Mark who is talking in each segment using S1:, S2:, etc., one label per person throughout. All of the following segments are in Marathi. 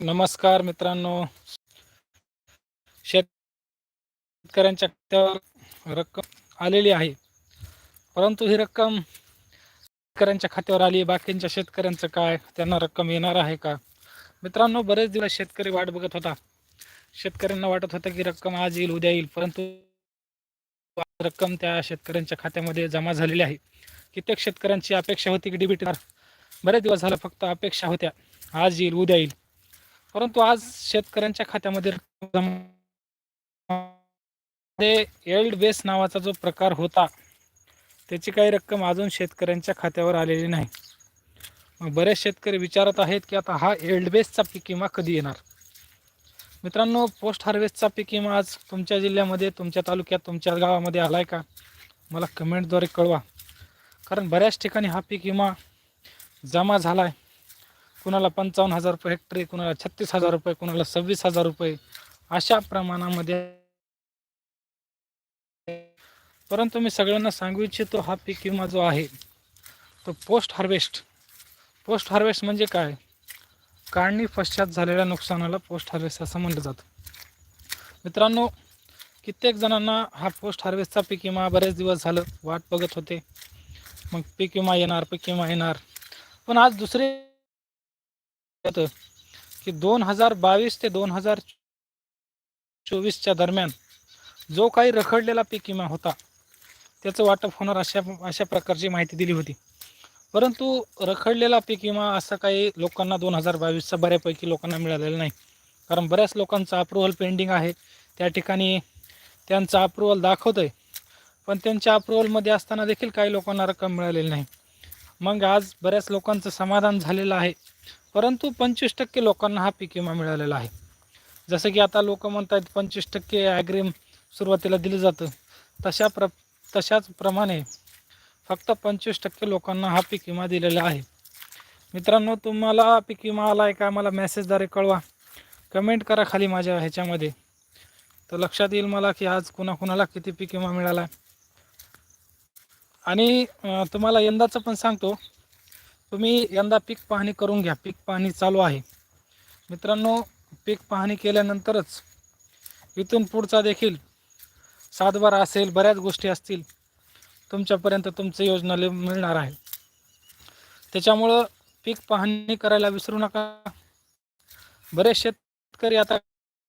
S1: नमस्कार मित्रांनो. शेतकऱ्यांच्या खात्यावर रक्कम आलेली आहे. परंतु ही रक्कम शेतकऱ्यांच्या खात्यावर आली. बाकींच्या शेतकऱ्यांचं काय? त्यांना रक्कम येणार आहे का? मित्रांनो बरेच दिवस शेतकरी वाट बघत होता. शेतकऱ्यांना वाटत होतं की रक्कम आज येईल उद्या येईल. परंतु रक्कम त्या शेतकऱ्यांच्या खात्यामध्ये जमा झालेली आहे. कित्येक शेतकऱ्यांची अपेक्षा होती की डीबीटी बरेच दिवस झालं फक्त अपेक्षा होत्या. आज येईल उद्या येईल. परंतु आज शेतकऱ्यांच्या खात्यामध्ये एल्ड बेस नावाचा जो प्रकार होता त्याची काही रक्कम अजून शेतकऱ्यांच्या खात्यावर आलेली नाही. मग बरेच शेतकरी विचारत आहेत की आता हा एल्ड बेसचा पीक विमा कधी येणार? मित्रांनो पोस्ट हार्वेस्टचा पीक विमा आज तुमच्या जिल्ह्यामध्ये तुमच्या तालुक्यात तुमच्या गावामध्ये आला आहे का? मला कमेंटद्वारे कळवा. कारण बऱ्याच ठिकाणी हा पीक विमा जमा झाला आहे कुणाला पंचावन्न हजार रुपये हेक्टरी कुणाला छत्तीस हजार रुपये कुणाला सव्वीस हजार रुपये अशा प्रमाणामध्ये. परंतु मी सगळ्यांना सांगू इच्छितो हा पीक विमा जो आहे तो पोस्ट हार्वेस्ट पोस्ट हार्वेस्ट म्हणजे काय? काढणी पश्चात झालेल्या नुकसानाला पोस्ट हार्वेस्ट असं म्हटलं जातं. मित्रांनो कित्येक जणांना हा पोस्ट हार्वेस्टचा पीक विमा बरेच दिवस झालं वाट बघत होते. मग पीक विमा येणार पीक विमा येणार. पण आज दुसरे की दोन हजार बावीस ते दोन हजार चोवीसच्या दरम्यान जो काही रखडलेला पीक विमा होता त्याचं वाटप होणार अशा अशा प्रकारची माहिती दिली होती. परंतु रखडलेला पीक विमा असं काही लोकांना दोन हजार बावीसचा बऱ्यापैकी लोकांना मिळालेला नाही. कारण बऱ्याच लोकांचं अप्रुव्हल पेंडिंग आहे. त्या ठिकाणी त्यांचा अप्रुव्हल दाखवतं आहे पण त्यांच्या अप्रुव्हलमध्ये असताना देखील काही लोकांना रक्कम मिळालेली नाही. मग आज बऱ्याच लोकांचं समाधान झालेलं आहे. परंतु पंचवीस टक्के लोकांना हा पीक विमा मिळालेला आहे. जसं की आता लोक आहेत पंचवीस टक्के ॲग्रीम सुरुवातीला दिलं जातं. तशा प्र तशाच प्रमाणे फक्त पंचवीस टक्के लोकांना हा पीक विमा दिलेला आहे. मित्रांनो तुम्हाला पीक विमा आला आहे का मला मेसेजद्वारे कळवा. कमेंट करा खाली माझ्या ह्याच्यामध्ये. तर लक्षात येईल मला की आज कुणाकुणाला किती पीक विमा मिळाला. आणि तुम्हाला यंदाचं पण सांगतो तुम्ही यंदा पीक पाहणी करून घ्या. पीक पाहणी चालू आहे. मित्रांनो पीक पाहणी केल्यानंतरच इथून पुढचा देखील सातबारा असेल बऱ्याच गोष्टी असतील तुमच्यापर्यंत तुमचं योजना मिळणार आहे. त्याच्यामुळं पीक पाहणी करायला विसरू नका. बरेच शेतकरी आता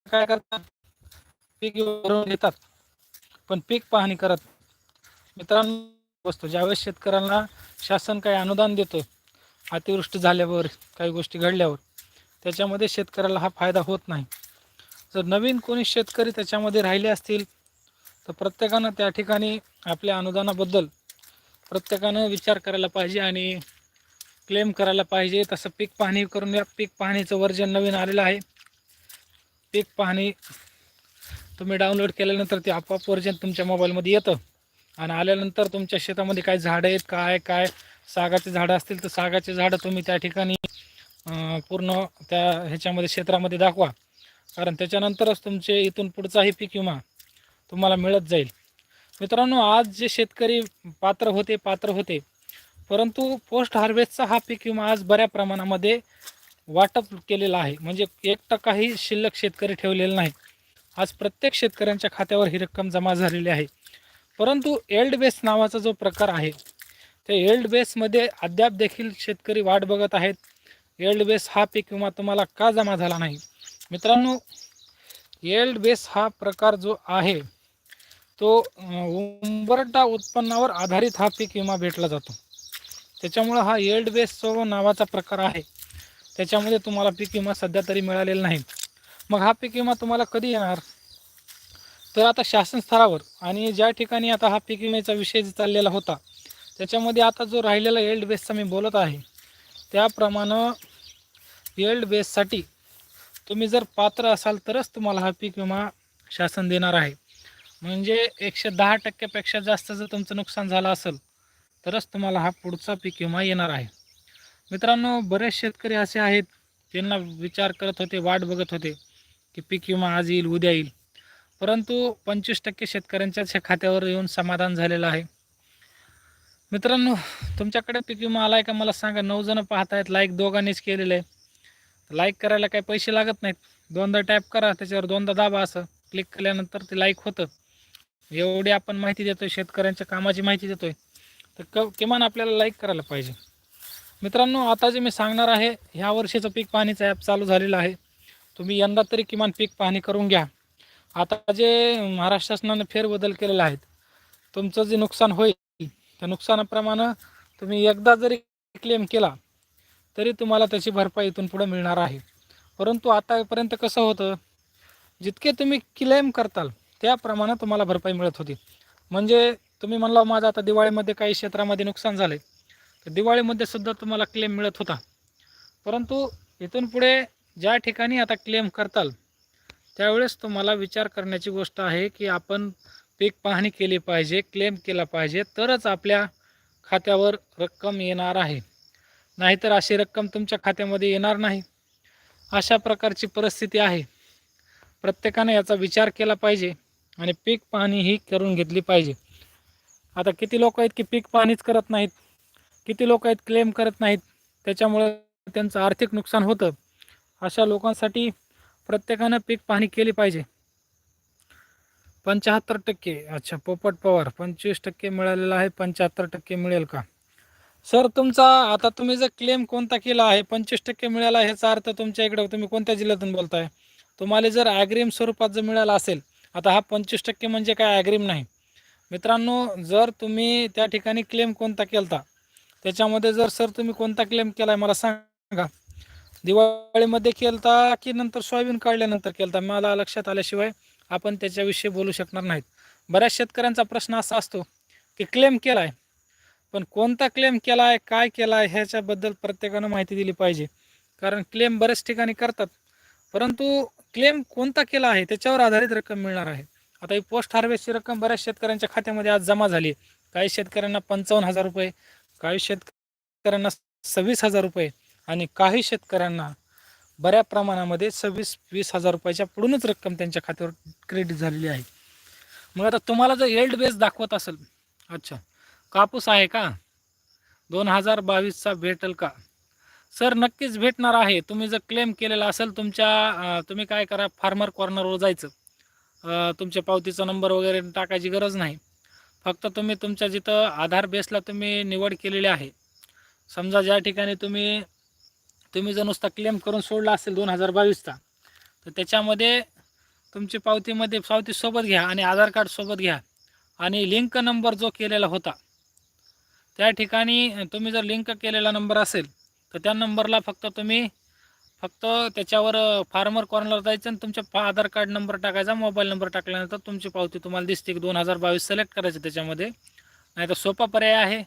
S1: काय करतात? पीक भरून घेतात पण पीक पाहणी करत. मित्रांनो बसतो ज्यावेळेस शेतकऱ्यांना शासन काही अनुदान देतं अतिवृष्टी झाल्यावर काही गोष्टी घडल्यावर त्याच्यामध्ये शेतकऱ्याला हा फायदा होत नाही. जर नवीन कोणी शेतकरी त्याच्यामध्ये राहिले असतील तर प्रत्येकानं त्या ठिकाणी आपल्या अनुदानाबद्दल प्रत्येकानं विचार करायला पाहिजे आणि क्लेम करायला पाहिजे. तसं पीक पाहणी करून या पीक पाहणीचं वर्जन नवीन आलेलं आहे. पीक पाहणी तुम्ही डाउनलोड केल्यानंतर ते आपोआप वर्जन तुमच्या मोबाईलमध्ये येतं. आणि आल्यानंतर तुमच्या शेतामध्ये काय झाडं आहेत काय काय सागाचे झाडं असतील तर सागाचे झाडं तुम्ही त्या ठिकाणी पूर्ण त्या ह्याच्यामध्ये क्षेत्रामध्ये दाखवा. कारण त्याच्यानंतरच तुमचे इथून पुढचाही पीक विमा तुम्हाला मिळत जाईल. मित्रांनो आज जे शेतकरी पात्र होते पात्र होते. परंतु पोस्ट हार्वेस्टचा हा पीक विमा आज बऱ्या प्रमाणामध्ये वाटप केलेला आहे. म्हणजे एक टक्काही शिल्लक शेतकरी ठेवलेला नाही. आज प्रत्येक शेतकऱ्यांच्या खात्यावर ही रक्कम जमा झालेली आहे. परंतु एल्ड बेस नावाचा जो प्रकार आहे त्या एल्ड बेसमध्ये अद्याप देखील शेतकरी वाट बघत आहेत. एल्ड बेस हा पीक विमा तुम्हाला का जमा झाला नाही? मित्रांनो एल्ड बेस हा प्रकार जो आहे तो उंबरटा उत्पन्नावर आधारित हा पीक विमा भेटला जातो. त्याच्यामुळं हा एल्ड बेस जो नावाचा प्रकार आहे त्याच्यामध्ये तुम्हाला पीक विमा सध्या तरी मिळालेला नाही. मग हा पीक विमा तुम्हाला कधी येणार? तर आता शासन स्तरावर आणि ज्या ठिकाणी आता हा पीक विम्याचा विषय चाललेला होता त्याच्यामध्ये आता जो राहिलेला एल्ड बेसचा मी बोलत आहे त्याप्रमाणे एल्ड बेससाठी तुम्ही जर पात्र असाल तरच तुम्हाला हा पीक विमा शासन देणार आहे. म्हणजे एकशे दहा टक्क्यापेक्षा जास्त जर तुमचं नुकसान झालं असेल तरच तुम्हाला हा पुढचा पीक विमा येणार आहे. मित्रांनो बरेच शेतकरी असे आहेत त्यांना विचार करत होते वाट बघत होते की पीक विमा आज येईल उद्या येईल. परंतु पंचवीस टक्के शेतकऱ्यांच्याच ह्या खात्यावर येऊन समाधान झालेलं आहे. मित्रांनो तुमच्याकडे पीक विमा आला आहे का मला सांगा. नऊ जण पाहत आहेत लाईक दोघांनीच केलेलं आहे. लाईक करायला काही पैसे लागत नाहीत. दोनदा टॅप करा त्याच्यावर दोनदा दाबा असं. क्लिक केल्यानंतर ते लाईक होतं. एवढी आपण माहिती देतोय शेतकऱ्यांच्या कामाची माहिती देतोय. तर क किमान आपल्याला लाईक करायला पाहिजे. मित्रांनो आता जे मी सांगणार आहे ह्या वर्षीचं पीक पाहणीचं ॲप चालू झालेलं आहे. तुम्ही यंदा तरी किमान पीक पाहणी करून घ्या. आता जे महाराष्ट्र शासनानं फेरबदल केलेले आहेत तुमचं जे नुकसान होईल त्या नुकसानाप्रमाणे तुम्ही एकदा जरी क्लेम केला तरी तुम्हाला त्याची भरपाई इथून पुढे मिळणार आहे. परंतु आतापर्यंत कसं होतं जितके तुम्ही क्लेम करताल त्याप्रमाणे तुम्हाला भरपाई मिळत होती. म्हणजे तुम्ही म्हणला माझं आता दिवाळीमध्ये काही क्षेत्रामध्ये नुकसान झाले तर दिवाळीमध्ये सुद्धा तुम्हाला क्लेम मिळत होता. परंतु इथून पुढे ज्या ठिकाणी आता क्लेम करताल त्यावेळेस तुम्हाला विचार करण्याची गोष्ट आहे की आपण पीक पाहणी केली पाहिजे क्लेम केला पाहिजे तरच आपल्या खात्यावर रक्कम येणार आहे. नाहीतर अशी रक्कम तुमच्या खात्यामध्ये येणार नाही. अशा प्रकारची परिस्थिती आहे. प्रत्येकाने याचा विचार केला पाहिजे आणि पीक पाहणी ही करून घेतली पाहिजे. आता किती लोक आहेत की पीक पाहणीच करत नाहीत? किती लोक आहेत क्लेम करत नाहीत? त्याच्यामुळे त्यांचं आर्थिक नुकसान होतं. अशा लोकांसाठी प्रत्येकानं पीक पाहणी केली पाहिजे. पंच्याहत्तर टक्के. अच्छा पोपट पवार. पंचवीस टक्के मिळालेला आहे. पंच्याहत्तर टक्के मिळेल का? सर तुमचा आता तुम्ही जर क्लेम कोणता केला आहे पंचवीस टक्के मिळाला ह्याचा अर्थ तुमच्या इकडे तुम्ही कोणत्या जिल्ह्यातून बोलताय? तुम्हाला जर ॲग्रीम स्वरूपात जर मिळाला असेल आता हा पंचवीस टक्के म्हणजे काय ॲग्रीम नाही. मित्रांनो जर तुम्ही त्या ठिकाणी क्लेम कोणता केलता त्याच्यामध्ये जर सर तुम्ही कोणता क्लेम केला आहे मला सांगा. दिवाळीमध्ये केलता की नंतर सोयाबीन काढल्यानंतर केलता? मला लक्षात आल्याशिवाय आपण त्याच्याविषयी बोलू शकणार नाहीत. बऱ्याच शेतकऱ्यांचा प्रश्न असा असतो की क्लेम केला आहे पण कोणता क्लेम केला आहे काय केला आहे ह्याच्याबद्दल प्रत्येकानं माहिती दिली पाहिजे. कारण क्लेम बऱ्याच ठिकाणी करतात परंतु क्लेम कोणता केला आहे त्याच्यावर आधारित रक्कम मिळणार आहे. आता ही पोस्ट हार्वेस्टची रक्कम बऱ्याच शेतकऱ्यांच्या खात्यामध्ये आज जमा झाली. काही शेतकऱ्यांना पंचावन्न हजार रुपये काही शेतकऱ्यांना सव्वीस हजार रुपये आणि काही शेतकऱ्यांना बऱ्या प्रमाणामध्ये सव्वीस वीस हजार रुपयाच्या पुढूनच रक्कम त्यांच्या खात्यावर क्रेडिट झालेली आहे. मग आता तुम्हाला जर एल्ड बेस दाखवत असेल अच्छा कापूस आहे का? दोन हजार बावीसचा भेटेल का? सर नक्कीच भेटणार आहे. तुम्ही जर क्लेम केलेला असेल तुमच्या तुम्ही काय करा फार्मर कॉर्नरवर जायचं. तुमच्या पावतीचा नंबर वगैरे टाकायची गरज नाही. फक्त तुम्ही तुमच्या जिथं आधार बेसला तुम्ही निवड केलेली आहे. समजा ज्या ठिकाणी तुम्ही तुम्ही जर नुसता क्लेम करून सोडला असेल दोन हजार बावीसचा तर त्याच्यामध्ये तुमची पावतीमध्ये पावती सोबत घ्या आणि आधार कार्ड सोबत घ्या. आणि लिंक नंबर जो केलेला होता त्या ठिकाणी तुम्ही जर लिंक केलेला नंबर असेल तर त्या नंबरला फक्त तुम्ही फक्त त्याच्यावर फार्मर कॉर्नरला जायचं आणि तुमच्या पा आधार कार्ड नंबर टाकायचा मोबाईल नंबर टाकल्यानंतर तुमची पावती तुम्हाला दिसते की दोन हजार बावीस सिलेक्ट करायचं त्याच्यामध्ये. नाही तर सोपा पर्याय आहे.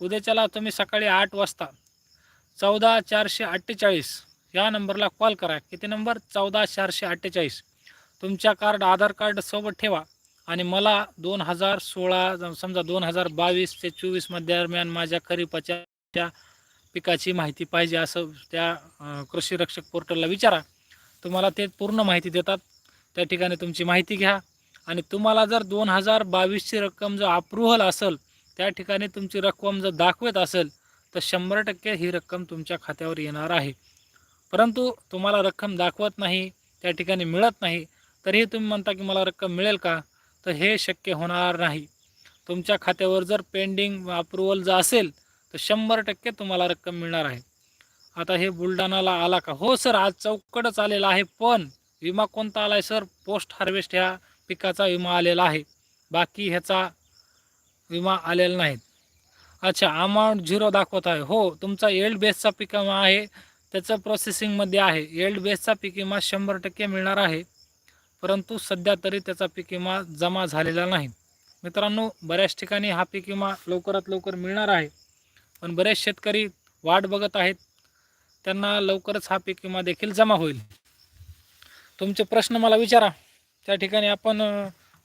S1: उद्याच्याला तुम्ही सकाळी आठ वाजता चौदा चारशे अठ्ठेचाळीस या नंबरला कॉल करा. किती नंबर? चौदा चारशे अठ्ठेचाळीस. तुमच्या कार्ड आधार कार्ड सोबत ठेवा आणि मला दोन हजार सोळा समजा दोन हजार बावीस ते चोवीसमध्ये दरम्यान माझ्या खरीपाच्या पिकाची माहिती पाहिजे असं त्या कृषी रक्षक पोर्टलला विचारा. तुम्हाला ते पूर्ण माहिती देतात. त्या ठिकाणी तुमची माहिती घ्या आणि तुम्हाला जर दोन हजार बावीसची रक्कम जर अप्रुव्हल असेल त्या ठिकाणी तुमची रक्कम जर दाखवत असेल तर शंभर टक्के ही रक्कम तुमच्या खात्यावर येणार आहे. परंतु तुम्हाला रक्कम दाखवत नाही त्या ठिकाणी मिळत नाही तरीही तुम्ही म्हणता की मला रक्कम मिळेल का? तर हे शक्य होणार नाही. तुमच्या खात्यावर जर पेंडिंग अप्रुव्हल जर असेल तर शंभर टक्के तुम्हाला रक्कम मिळणार आहे. आता हे बुलढाणाला आला का? हो सर आज चौकडच आलेला आहे पण विमा कोणता आला आहे सर? पोस्ट हार्वेस्ट ह्या पिकाचा विमा आलेला आहे. बाकी ह्याचा विमा आलेला नाहीत अच्छा अमाऊंट झिरो दाखवत आहे. हो तुमचा एल्ड बेसचा पीक विमा आहे त्याचं प्रोसेसिंगमध्ये आहे. एल्ड बेसचा पीक विमा शंभर टक्के मिळणार आहे परंतु सध्या तरी त्याचा पीक विमा जमा झालेला नाही. मित्रांनो बऱ्याच ठिकाणी हा पीक विमा लवकरात लवकर मिळणार आहे पण बरेच शेतकरी वाट बघत आहेत त्यांना लवकरच हा पीक विमा देखील जमा होईल. तुमचे प्रश्न मला विचारा. त्या ठिकाणी आपण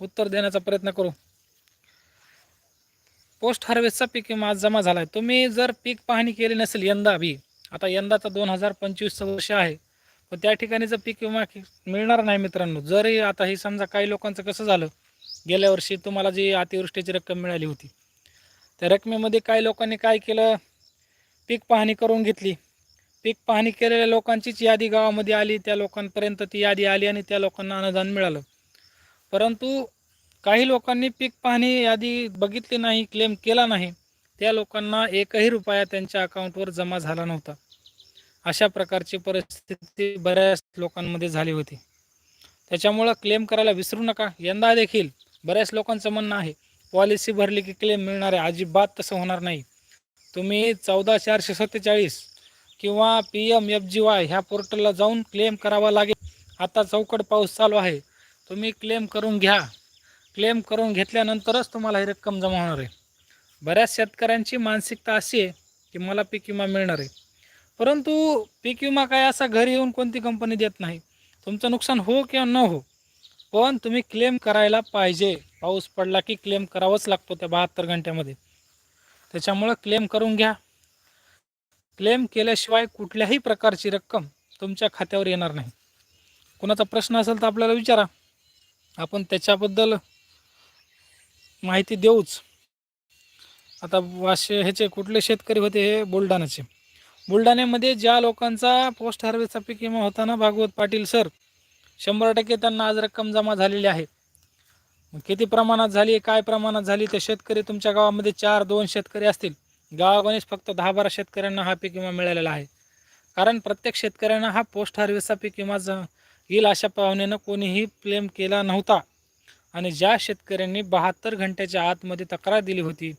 S1: उत्तर देण्याचा प्रयत्न करू. पोस्ट हार्वेस्टचा पीक विमा आज जमा झाला आहे तुम्ही जर पीक पाहणी केली नसेल यंदा बी आता यंदाचा दोन हजार पंचवीसचं वर्ष आहे. पण त्या ठिकाणी जर पीक विमा मिळणार नाही मित्रांनो जरी आता हे समजा काही लोकांचं कसं झालं गेल्या वर्षी तुम्हाला जी अतिवृष्टीची रक्कम मिळाली होती त्या रकमेमध्ये काही लोकांनी काय केलं? पीक पाहणी करून घेतली. पीक पाहणी केलेल्या लोकांचीच यादी गावामध्ये आली त्या लोकांपर्यंत ती यादी आली आणि त्या लोकांना अनुदान मिळालं. परंतु काही लोकांनी पीक पाहणी यादी बघितली नाही क्लेम केला नाही. त्या लोकांना एकही रुपया त्यांच्या अकाउंटवर जमा झाला नव्हता. अशा प्रकारची परिस्थिती बऱ्याच लोकांमध्ये झाली होती. त्याच्यामुळं क्लेम करायला विसरू नका. यंदा देखील बऱ्याच लोकांचं म्हणणं आहे पॉलिसी भरली की क्लेम मिळणार आहे अजिबात तसं होणार नाही. तुम्ही चौदा चारशे सत्तेचाळीस किंवा P M F G Y ह्या पोर्टलला जाऊन क्लेम करावा लागेल. आता चौकड पाऊस चालू आहे. तुम्ही क्लेम करून घ्या. क्लेम करून घेतल्यानंतरच तुम्हाला ही रक्कम जमा होणार आहे. बऱ्याच शेतकऱ्यांची मानसिकता अशी आहे की मला पीक विमा मिळणार आहे. परंतु पीक विमा काय असा घरी येऊन कोणती कंपनी देत नाही. तुमचं नुकसान हो किंवा न हो पण तुम्ही क्लेम करायला पाहिजे. पाऊस पडला की क्लेम करावाच लागतो त्या बहात्तर घंट्यामध्ये. त्याच्यामुळं क्लेम करून घ्या. क्लेम केल्याशिवाय कुठल्याही प्रकारची रक्कम तुमच्या खात्यावर येणार नाही. कुणाचा प्रश्न असेल तर आपल्याला विचारा. आपण त्याच्याबद्दल माहिती देऊच. आता वाशे ह्याचे कुठले शेतकरी होते हे बुलढाण्याचे. बुलढाण्यामध्ये ज्या लोकांचा पोस्ट हार्वेस्टचा पीक विमा होता ना भागवत पाटील सर शंभर टक्के त्यांना आज रक्कम जमा झालेली आहे. किती प्रमाणात झाली काय प्रमाणात झाली ते शेतकरी तुमच्या गावामध्ये चार दोन शेतकरी असतील. गावागणीच फक्त दहा बारा शेतकऱ्यांना हा पीक विमा मिळालेला आहे. कारण प्रत्येक शेतकऱ्यांना हा पोस्ट हार्वेस्टचा पीक विमा येईल अशा पाहुण्यानं कोणीही क्लेम केला नव्हता. आणि ज्या शेतकऱ्यांनी बहात्तर घंट्याच्या आतमध्ये तक्रार दिली होती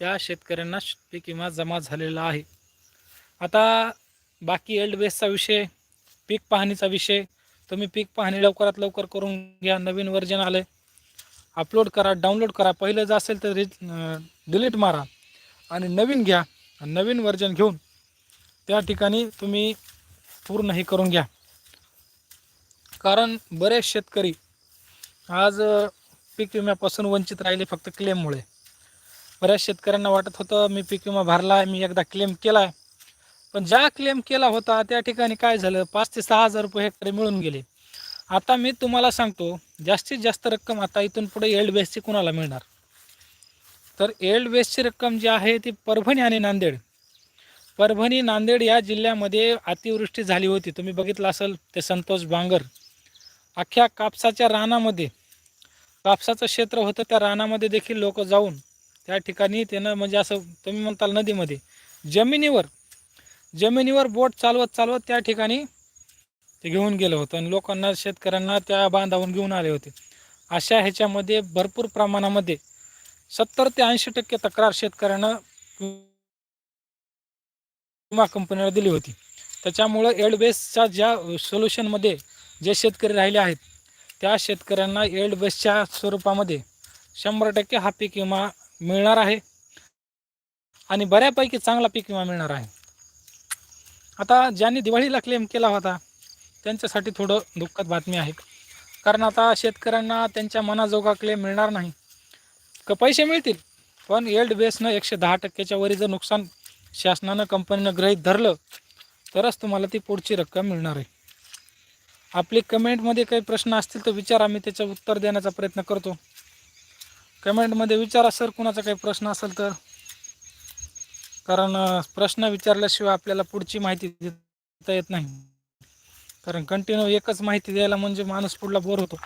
S1: त्या शेतकऱ्यांना पीक विमा जमा झालेला आहे. आता बाकी एल्ड बेसचा विषय पीक पाहणीचा विषय तुम्ही पीक पाहणी लवकरात लवकर करून घ्या नवीन वर्जन आलं अपलोड करा डाउनलोड करा पहिलं जर असेल तर डिलीट मारा आणि नवीन घ्या. नवीन वर्जन घेऊन त्या ठिकाणी तुम्ही पूर्ण हे करून घ्या. कारण बरेच शेतकरी आज पीक विम्यापासून वंचित राहिले फक्त क्लेममुळे बऱ्याच शेतकऱ्यांना वाटत होतं मी पीक विमा भरला आहे मी एकदा क्लेम केला आहे पण ज्या क्लेम केला होता त्या ठिकाणी काय झालं पाच ते सहा हजार रुपये हेक्टरी मिळून गेले. आता मी तुम्हाला सांगतो जास्तीत जास्त रक्कम आता इथून पुढे एल्ड बेसची कुणाला मिळणार? तर एल्ड बेसची रक्कम जी आहे ती परभणी आणि नांदेड. परभणी नांदेड या जिल्ह्यामध्ये अतिवृष्टी झाली होती. तुम्ही बघितलं असेल ते संतोष बांगर. अख्ख्या कापसाच्या रानामध्ये कापसाचं क्षेत्र होतं त्या रानामध्ये देखील लोक जाऊन त्या ठिकाणी त्यानं म्हणजे असं तुम्ही म्हणताल नदीमध्ये जमिनीवर जमिनीवर बोट चालवत चालवत त्या ठिकाणी ते घेऊन गेलं होतं आणि लोकांना शेतकऱ्यांना त्या बांधावून घेऊन आले होते. अशा ह्याच्यामध्ये भरपूर प्रमाणामध्ये सत्तर ते ऐंशी टक्के तक्रार शेतकऱ्यांना विमा कंपनीला दिली होती. त्याच्यामुळं एडबेसच्या ज्या सोल्युशनमध्ये जे शेतकरी राहिले आहेत त्या शेतकऱ्यांना एल्ड बेसच्या स्वरूपामध्ये शंभर टक्के हा पीक विमा मिळणार आहे. आणि बऱ्यापैकी चांगला पीक विमा मिळणार आहे. आता ज्यांनी दिवाळीला क्लेम केला होता त्यांच्यासाठी थोडं दुःखद बातमी आहे. कारण आता शेतकऱ्यांना त्यांच्या मनाजोगा क्लेम मिळणार नाही. क पैसे मिळतील पण एल्ड बेसनं एकशे दहा टक्क्याच्या वरी जर नुकसान शासनानं कंपनीनं गृहीत धरलं तरच तुम्हाला ती पुढची रक्कम मिळणार आहे. आपली कमेंटमध्ये काही प्रश्न असतील तर विचारा मी त्याचं उत्तर देण्याचा प्रयत्न करतो. कमेंटमध्ये विचारा सर कुणाचा काही प्रश्न असेल तर. कारण प्रश्न विचारल्याशिवाय आपल्याला पुढची माहिती देता येत नाही. कारण कंटिन्यू एकच माहिती द्यायला म्हणजे माणूस पुढला बोर होतो.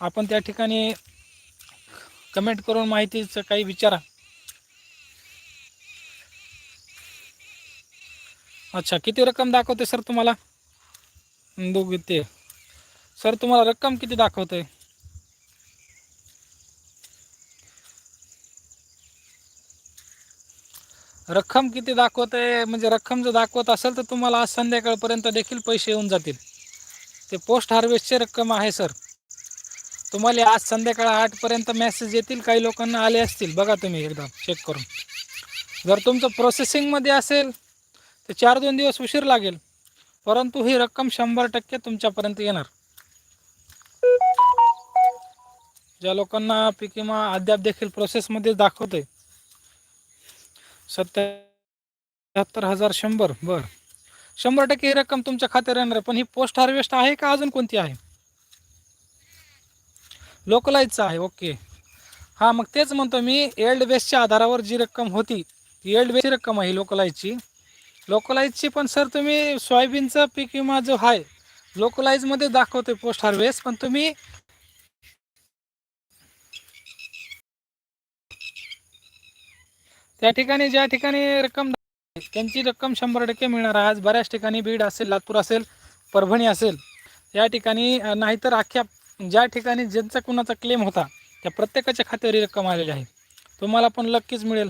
S1: आपण त्या ठिकाणी कमेंट करून माहितीचं काही विचारा. अच्छा किती रक्कम दाखवते सर तुम्हाला? दोघे ते. सर तुम्हाला रक्कम किती दाखवत आहे रक्कम किती दाखवत आहे म्हणजे रक्कम जर दाखवत असेल तर तुम्हाला आज संध्याकाळपर्यंत देखील पैसे येऊन जातील. ते पोस्ट हार्वेस्टची रक्कम आहे सर. तुम्हाला आज संध्याकाळ आठपर्यंत मेसेज येतील काही लोकांना आले असतील. बघा तुम्ही एकदा चेक करून. जर तुमचं प्रोसेसिंगमध्ये असेल तर चार दोन दिवस उशीर लागेल. परंतु ही रक्कम शंभर टक्के तुमच्यापर्यंत येणार. ज्या लोकांना पीक विमा अद्याप देखील प्रोसेसमध्ये दाखवतोय. सत्याहत्तर हजार शंभर बर. शंभर टक्के ही रक्कम तुमच्या खात्यावर येणार आहे पण ही पोस्ट हार्वेस्ट आहे का अजून कोणती आहे? लोकलाईजचं आहे ओके. हां मग तेच म्हणतो मी एल्ड बेसच्या आधारावर जी रक्कम होती ती एल्ड बेसची रक्कम आहे लोकलाईजची लोकलाईजची पण सर तुम्ही सोयाबीनचा पीक विमा जो आहे लोकलाईजमध्ये दाखवतोय पोस्ट हार्वेस्ट पण तुम्ही त्या ठिकाणी ज्या ठिकाणी रक्कम त्यांची रक्कम शंभर टक्के मिळणार आहे. आज बऱ्याच ठिकाणी बीड असेल लातूर असेल परभणी असेल या ठिकाणी नाहीतर अख्ख्या ज्या ठिकाणी ज्यांचा कुणाचा क्लेम होता त्या प्रत्येकाच्या खात्यावर रक्कम आलेली आहे. तुम्हाला पण नक्कीच मिळेल.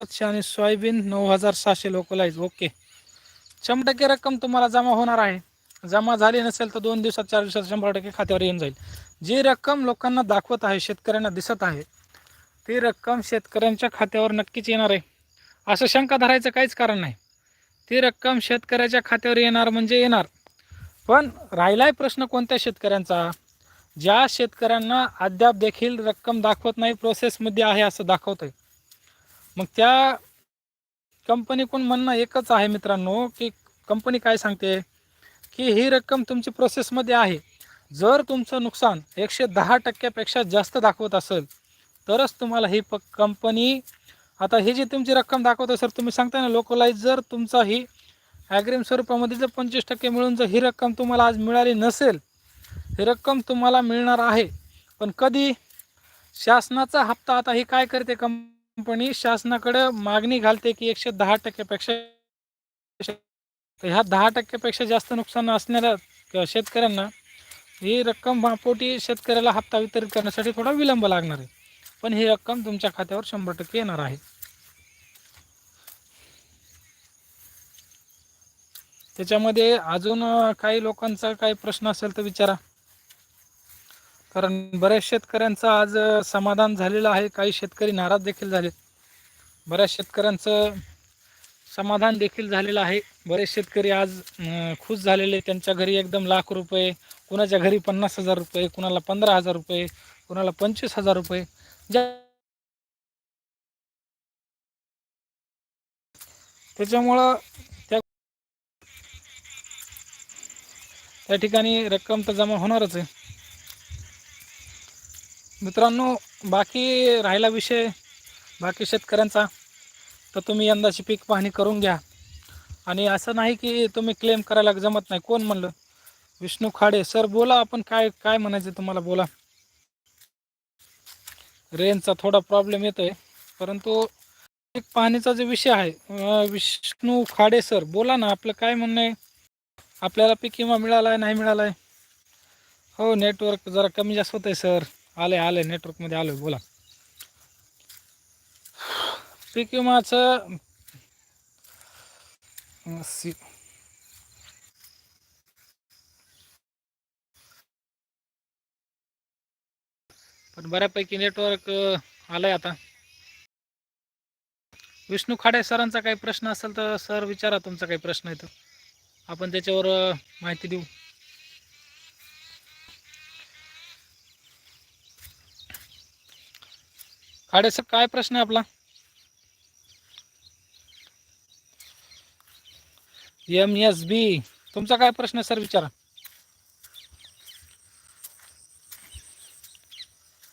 S1: सातशे आणि सोयाबीन नऊ हजार सहाशे लोकलाईज ओके. शंभर टक्के रक्कम तुम्हाला जमा होणार आहे. जमा झाली नसेल तर दोन दिवसात चार दिवसात शंभर टक्के खात्यावर येऊन जाईल. जी रक्कम लोकांना दाखवत आहे शेतकऱ्यांना दिसत आहे ती रक्कम शेतकऱ्यांच्या खात्यावर नक्कीच येणार आहे. असं शंका धरायचं काहीच कारण नाही. ती रक्कम शेतकऱ्याच्या खात्यावर येणार म्हणजे येणार. पण राहिलाय प्रश्न कोणत्या शेतकऱ्यांचा? ज्या शेतकऱ्यांना अद्याप देखील रक्कम दाखवत नाही प्रोसेसमध्ये आहे असं दाखवतं आहे मग त्या कंपनीकडून म्हणणं एकच आहे मित्रांनो की कंपनी काय सांगते की ही रक्कम तुमची प्रोसेसमध्ये आहे. जर तुमचं नुकसान एकशे दहा टक्क्यापेक्षा जास्त दाखवत असेल तरच तुम्हाला ही प कंपनी आता ही जी तुमची रक्कम दाखवत सर तुम्ही सांगता ना लोकलाईज जर तुमचा ही ॲग्रीम स्वरूपामध्ये जर पंचवीस टक्के मिळून जर ही रक्कम तुम्हाला आज मिळाली नसेल ही रक्कम तुम्हाला मिळणार आहे. पण कधी? शासनाचा हप्ता आता ही काय करते कंपनी शासनाकडे मागणी घालते की एकशे दहा टक्क्यापेक्षा ह्या दहा टक्क्यापेक्षा जास्त नुकसान असणाऱ्या शेतकऱ्यांना ही रक्कम पोटी शेतकऱ्याला हप्ता वितरित करण्यासाठी थोडा विलंब लागणार आहे. पण ही रक्कम तुमच्या खात्यावर शंभर टक्के येणार आहे. त्याच्यामध्ये अजून काही लोकांचा काही प्रश्न असेल तर विचारा. कारण बऱ्याच शेतकऱ्यांचं आज समाधान झालेलं आहे. काही शेतकरी नाराज देखील झालेत. बऱ्याच शेतकऱ्यांचं समाधान देखील झालेलं आहे. बरेच शेतकरी आज खुश झालेले त्यांच्या घरी एकदम लाख रुपये कुणाच्या घरी पन्नास हजार रुपये कुणाला पंधरा हजार रुपये कुणाला पंचवीस हजार रुपये. ज्या त्याच्यामुळं त्या त्या ठिकाणी रक्कम तर जमा होणारच आहे. मित्रांनो बाकी राहिला विषय बाकी शेतकऱ्यांचा तर तुम्ही यंदाची पीक पाहणी करून घ्या. आणि असं नाही की तुम्ही क्लेम करायला जमत नाही. कोण म्हणलं? विष्णू खाडे. सर बोला आपण काय काय म्हणायचं तुम्हाला? बोला. रेंजचा थोडा प्रॉब्लेम येतोय. परंतु पीक पाहणीचा जो विषय आहे विष्णू खाडे सर बोला ना आपलं काय म्हणणं आहे? आपल्याला पीक विमा मिळाला आहे नाही मिळाला आहे हो नेटवर्क जरा कमी जास्त होत आहे सर आले आले नेटवर्कमध्ये आलो बोला. पीक विमाचं सी पण बऱ्यापैकी नेटवर्क आलंय आता. विष्णू खाडे सरांचा काही प्रश्न असेल तर सर विचारा तुमचा काही प्रश्न आहे तर. आपण त्याच्यावर माहिती देऊ. खाडे सर काय प्रश्न आहे आपला? एम एस बी तुमचा काय प्रश्न आहे सर विचारा.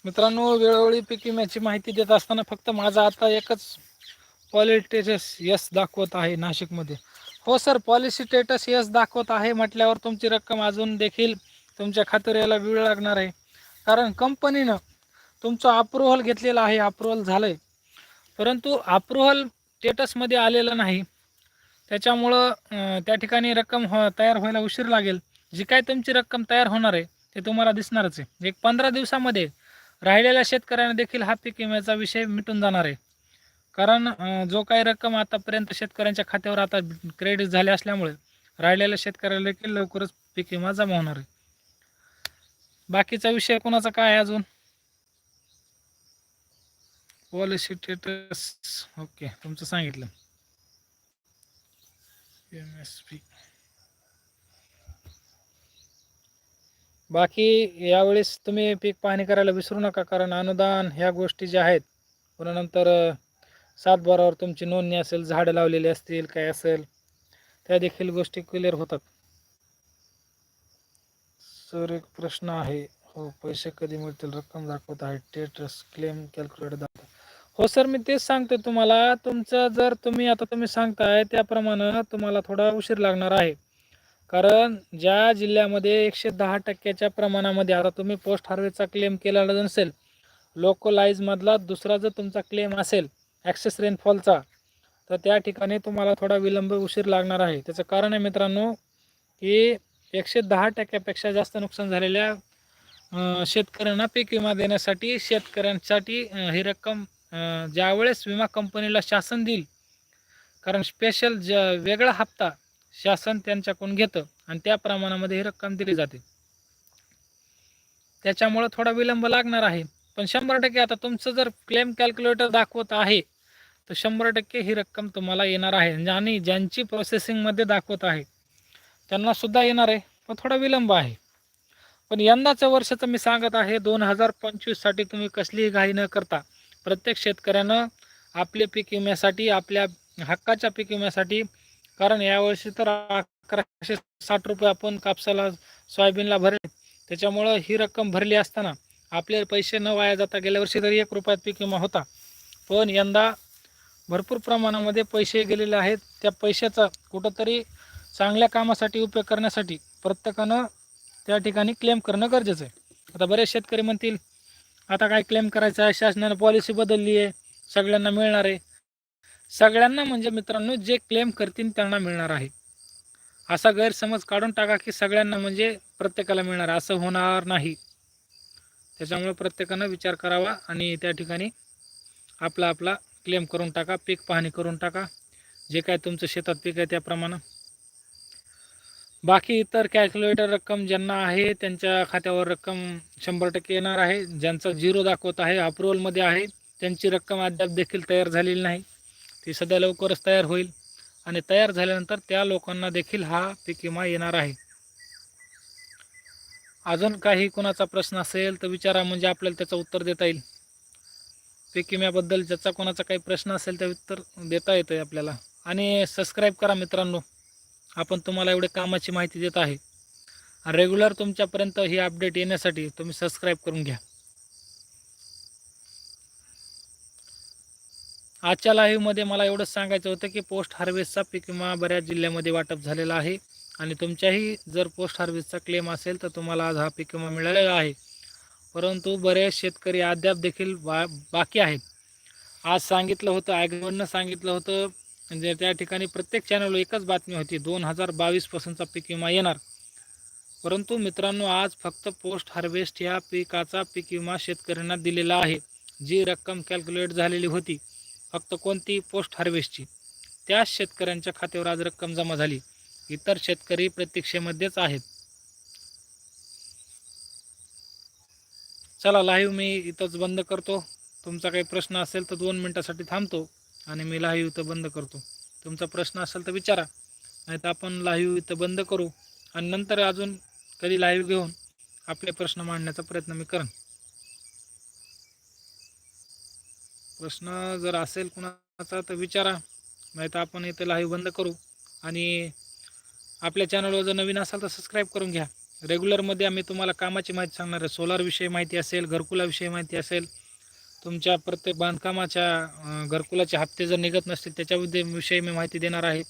S1: मित्रांनो वेळोवेळी पीक विम्याची माहिती देत असताना फक्त माझा आता एकच पॉलिटी यस दाखवत आहे नाशिकमध्ये. हो सर पॉलिसी स्टेटस यस दाखवत आहे म्हटल्यावर तुमची रक्कम अजून देखील तुमच्या खात्यावर यायला वेळ लागणार आहे. कारण कंपनीनं तुमचं अप्रुव्हल घेतलेलं आहे अप्रुव्हल झालं आहे परंतु अप्रुव्हल स्टेटसमध्ये आलेलं नाही. त्याच्यामुळं त्या ठिकाणी रक्कम हो तयार व्हायला उशीर लागेल. जी काय तुमची रक्कम तयार होणार आहे ते तुम्हाला दिसणारच आहे. एक पंधरा दिवसामध्ये राहिलेल्या शेतकऱ्यांना देखील हा पीक विम्याचा विषय मिटून जाणार आहे. कारण जो काही रक्कम आतापर्यंत शेतकऱ्यांच्या खात्यावर आता क्रेडिट झाले असल्यामुळे राहिलेल्या शेतकऱ्याला देखील लवकरच पीक विमा जमा होणार आहे. बाकीचा विषय कोणाचा काय आहे अजून? Policy status. ओके तुमचं सांगितलं. एम एस पी बाकी यावेळेस तुम्ही पीक पाहणी करायला विसरू नका कारण अनुदान ह्या गोष्टी ज्या आहेत पुन्हा नंतर सातबारावर तुमची नोंदणी असेल झाडं लावलेली असतील काय असेल त्या देखील गोष्टी क्लिअर होतात. सर एक प्रश्न आहे. हो पैसे कधी मिळतील? रक्कम दाखवत आहे. टेटस क्लेम कॅल्क्युलेटर दाखवत हो सर मी तेच सांगतो तुम्हाला. तुमचं जर तुम्ही आता तुम्ही सांगताय त्याप्रमाणे तुम्हाला थोडा उशीर लागणार आहे. कारण ज्या जिल्ह्यामध्ये एकशे दहा टक्क्याच्या प्रमाणामध्ये आता तुम्ही पोस्ट हार्वेस्टचा क्लेम केलेला नसेल लोकलाईजमधला दुसरा जर तुमचा क्लेम असेल ॲक्सेस रेनफॉलचा तर त्या ठिकाणी तुम्हाला थोडा विलंब उशीर लागणार आहे. त्याचं कारण आहे मित्रांनो की एकशे दहा टक्क्यापेक्षा जास्त नुकसान झालेल्या शेतकऱ्यांना पीक विमा देण्यासाठी शेतकऱ्यांसाठी ही रक्कम ज्यावेळेस विमा कंपनीला शासन देईल कारण स्पेशल ज वेगळा हप्ता शासन त्यांच्याकडून घेतं आणि त्या प्रमाणामध्ये ही रक्कम दिली जाते. त्याच्यामुळं थोडा विलंब लागणार आहे. पण शंभर टक्के आता तुमचं जर क्लेम कॅल्क्युलेटर दाखवत आहे तर शंभर टक्के ही रक्कम तुम्हाला येणार आहे. आणि ज्यांची प्रोसेसिंगमध्ये दाखवत आहे त्यांना सुद्धा येणार आहे पण थोडा विलंब आहे. पण यंदाचं वर्षाचं मी सांगत आहे दोन हजार पंचवीससाठी तुम्ही कसलीही घाई न करता प्रत्येक शेतकऱ्यानं आपले पीक विम्यासाठी आपल्या हक्काच्या पीक विम्यासाठी कारण यावर्षी तर अकराशे साठ रुपये आपण कापसाला सोयाबीनला भरले. त्याच्यामुळं ही रक्कम भरली असताना आपले पैसे न वाया जाता गेल्या वर्षी तरी एक रुपयात पीक विमा होता. पण यंदा भरपूर प्रमाणामध्ये पैसे गेलेले आहेत. त्या पैशाचा कुठंतरी चांगल्या कामासाठी उपयोग करण्यासाठी प्रत्येकानं त्या ठिकाणी क्लेम करणं गरजेचं आहे. आता बरेच शेतकरी म्हणतील आता काय क्लेम करायचं आहे? शासनानं पॉलिसी बदलली आहे. सगळ्यांना मिळणार आहे. सगळ्यांना म्हणजे मित्रांनो जे क्लेम करतील त्यांना मिळणार आहे. असा गैरसमज काढून टाका की सगळ्यांना म्हणजे प्रत्येकाला मिळणार आहे. असं होणार नाही. त्याच्यामुळे प्रत्येकानं विचार करावा आणि त्या ठिकाणी आपला आपला क्लेम करून टाका पीक पाहणी करून टाका. जे काय तुमचं शेतात पीक आहे त्याप्रमाणे. बाकी इतर कॅल्क्युलेटर रक्कम ज्यांना आहे त्यांच्या खात्यावर रक्कम शंभर टक्के येणार आहे. ज्यांचा झिरो दाखवत आहे अप्रुव्हलमध्ये आहे त्यांची रक्कम अद्याप देखील तयार झालेली नाही. ती सध्या लवकरच तयार होईल. आणि तयार झाल्यानंतर त्या लोकांना देखील हा पीक विमा येणार आहे. अजून काही कोणाचा प्रश्न असेल तर विचारा म्हणजे आपल्याला त्याचं उत्तर देता येईल. पीक विम्याबद्दल ज्याचा कोणाचा काही प्रश्न असेल त्या उत्तर देता येतं आहे आपल्याला. आणि सबस्क्राईब करा मित्रांनो. आपण तुम्हाला एवढे कामाची माहिती देत आहे. रेग्युलर तुमच्यापर्यंत ही अपडेट येण्यासाठी तुम्ही सबस्क्राईब करून घ्या. आजच्या लाईव्हमध्ये मला एवढंच सांगायचं होतं की पोस्ट हार्वेस्टचा पीक विमा बऱ्याच जिल्ह्यामध्ये वाटप झालेला आहे. आणि तुमच्याही जर पोस्ट हार्वेस्टचा क्लेम असेल तर तुम्हाला आज हा पीक विमा मिळालेला आहे. परंतु बरेच शेतकरी अद्याप देखील बा बाकी आहेत. आज सांगितलं होतं ॲग्रोवरनं सांगितलं होतं म्हणजे त्या ठिकाणी प्रत्येक चॅनलवर एकच बातमी होती दोन हजार बावीसपासूनचा पीक विमा येणार. परंतु मित्रांनो आज फक्त पोस्ट हार्वेस्ट या पिकाचा पीक विमा शेतकऱ्यांना दिलेला आहे. जी रक्कम कॅल्क्युलेट झालेली होती फक्त कोणती? पोस्ट हार्वेस्टची त्याच शेतकऱ्यांच्या खात्यावर आज रक्कम जमा झाली. इतर शेतकरी प्रतीक्षेमध्येच आहेत. चला लाईव्ह मी इथंच बंद करतो. तुमचा काही प्रश्न असेल तर दोन मिनटासाठी थांबतो. आणि मी लाईव्ह इथं बंद करतो. तुमचा प्रश्न असेल तर विचारा. नाही तर आपण लाईव्ह इथं बंद करू आणि नंतर अजून कधी लाईव्ह घेऊन आपले प्रश्न मांडण्याचा प्रयत्न मी करेन. प्रश्न जर असेल कुणाचा तर विचारा. नाही तर आपण इथं लाईव्ह बंद करू आणि आपल्या चॅनलवर जर नवीन असाल तर सबस्क्राईब करून घ्या. रेग्युलरमध्ये आम्ही तुम्हाला कामाची माहिती सांगणार आहे. सोलारविषयी माहिती असेल घरकुलाविषयी माहिती असेल तुमच्या प्रत्येक बांधकामाच्या घरकुलाचे हप्ते जर निघत नसतील त्याच्याविषयी विषयी मी माहिती देणार आहे.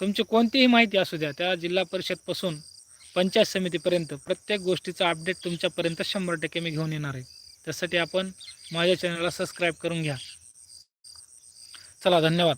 S1: तुमची कोणतीही माहिती असू द्या त्या जिल्हा परिषदपासून पंचायत समितीपर्यंत प्रत्येक गोष्टीचा अपडेट तुमच्यापर्यंत शंभर टक्के मी घेऊन येणार आहे. त्यासाठी आपण माझ्या चॅनलला सबस्क्राईब करून घ्या. चला धन्यवाद.